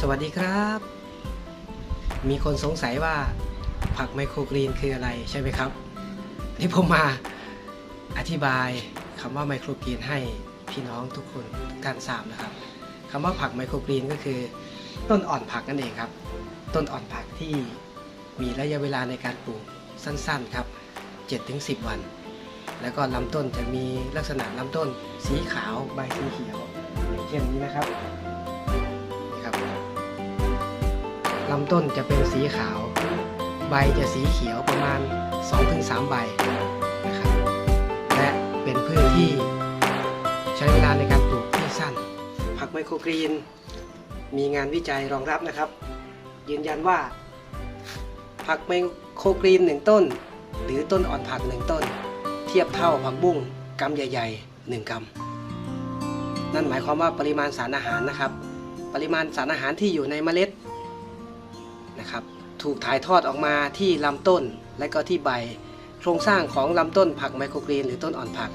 สวัสดีครับ มีคนสงสัยว่าผักไมโครกรีนคืออะไรใช่ไหมครับ นี่ผมมาอธิบายคำว่าไมโครกรีนให้พี่น้องทุกคนทุกท่านทราบนะครับคำว่าผักไมโครกรีนก็คือต้นอ่อนผักนั่นเองครับ ต้นอ่อนผักที่มีระยะเวลาในการปลูกสั้นๆครับ 7-10 วัน แล้วก็ลำต้นจะมีลักษณะลำต้นสีขาวใบสีเขียวอย่างเช่นนี้นะครับ ลำต้นจะเป็นสีขาว ใบจะสีเขียวประมาณ 2-3 ใบนะครับ และเป็นพืชที่ใช้เวลาในการปลูกที่สั้น ผักไมโครกรีน มีงานวิจัยรองรับนะครับ ยืนยันว่า ผักไมโครกรีนหนึ่งต้น หรือต้นอ่อนผักหนึ่งต้น เทียบเท่าผักบุ้งกำใหญ่ๆ1กำนั่นหมายความว่าปริมาณสารอาหารนะครับ ปริมาณสารอาหารที่อยู่ในเมล็ด นะครับ ถูกถ่ายทอดออกมาที่ลำต้นและก็ที่ใบ โครงสร้างของลำต้นผักไมโครกรีนหรือต้นอ่อนผัก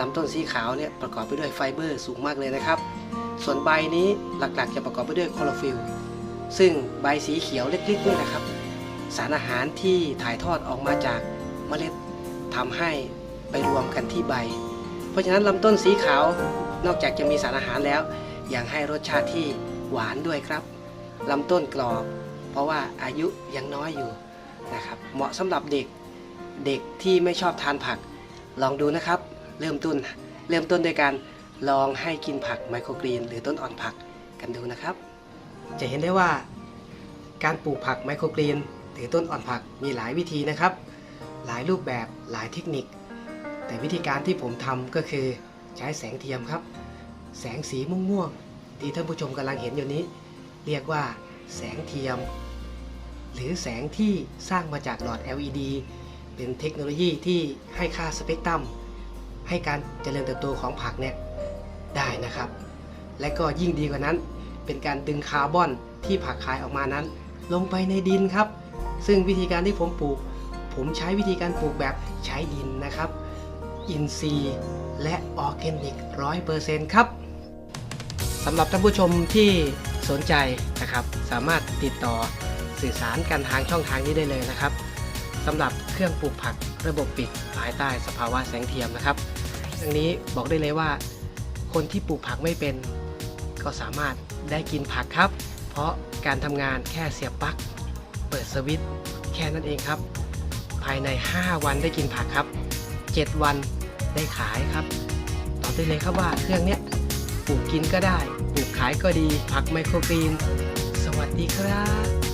ลำต้นสีขาวเนี่ยประกอบไปด้วยไฟเบอร์สูงมากเลยนะครับ ส่วนใบนี้หลักๆ จะประกอบไปด้วยคลอโรฟิลล์ซึ่งใบสีเขียวเล็กๆนี่นะครับ สารอาหารที่ถ่ายทอดออกมาจากเมล็ดทำให้ไปรวมกันที่ใบ เพราะฉะนั้นลำต้นสีขาวนอกจากจะมีสารอาหารแล้ว ยังให้รสชาติที่หวานด้วยครับลำต้นกรอบ เพราะว่าอายุยังน้อยอยู่นะครับเหมาะสำหรับเด็กเด็กที่ไม่ชอบทานผัก ลองดูนะครับ เริ่มต้นเริ่มต้นด้วยการลองให้กินผักไมโครกรีน หรือต้นอ่อนผักกันดูนะครับ จะเห็นได้ว่า การปลูกผักไมโครกรีน หรือต้นอ่อนผักมีหลายวิธีนะครับ หลายรูปแบบหลายเทคนิค แต่วิธีการที่ผมทำก็คือใช้แสงเทียมครับ แสงสีม่วงๆที่ท่านผู้ชมกำลังเห็นอยู่นี้ เรียกว่าแสงเทียม หรือแสงที่สร้างมาจากหลอด LED เป็นเทคโนโลยีที่ให้ค่าสเปกตรัม ให้การเจริญเติบโตของผักเนี่ยได้นะครับ และก็ยิ่งดีกว่านั้น เป็นการดึงคาร์บอนที่ผักคายออกมานั้น ลงไปในดินครับ ซึ่งวิธีการที่ผมปลูก ผมใช้วิธีการปลูกแบบใช้ดินนะครับ อินทรีย์และออร์แกนิกร้อยเปอร์เซ็นต์ครับสำหรับท่านผู้ชมที่สนใจนะครับ สามารถติดต่อ สื่อสารกันทางช่องทางนี้ได้เลยนะครับสำหรับเครื่องปลูกผักระบบปิดภายใต้สภาวะแสงเทียมนะครับทั้งนี้บอกได้เลยว่า คนที่ปลูกผักไม่เป็น ก็สามารถได้กินผักครับ เพราะการทำงานแค่เสียบปลั๊กเปิดสวิตช์แค่นั้นเองครับ ภายใน 5 วันได้กินผักครับ 7 วันได้ขายครับตอบได้เลยครับว่าเครื่องเนี้ยปลูกกินก็ได้ ปลูกขายก็ดี ผักไมโครกรีน สวัสดีครับ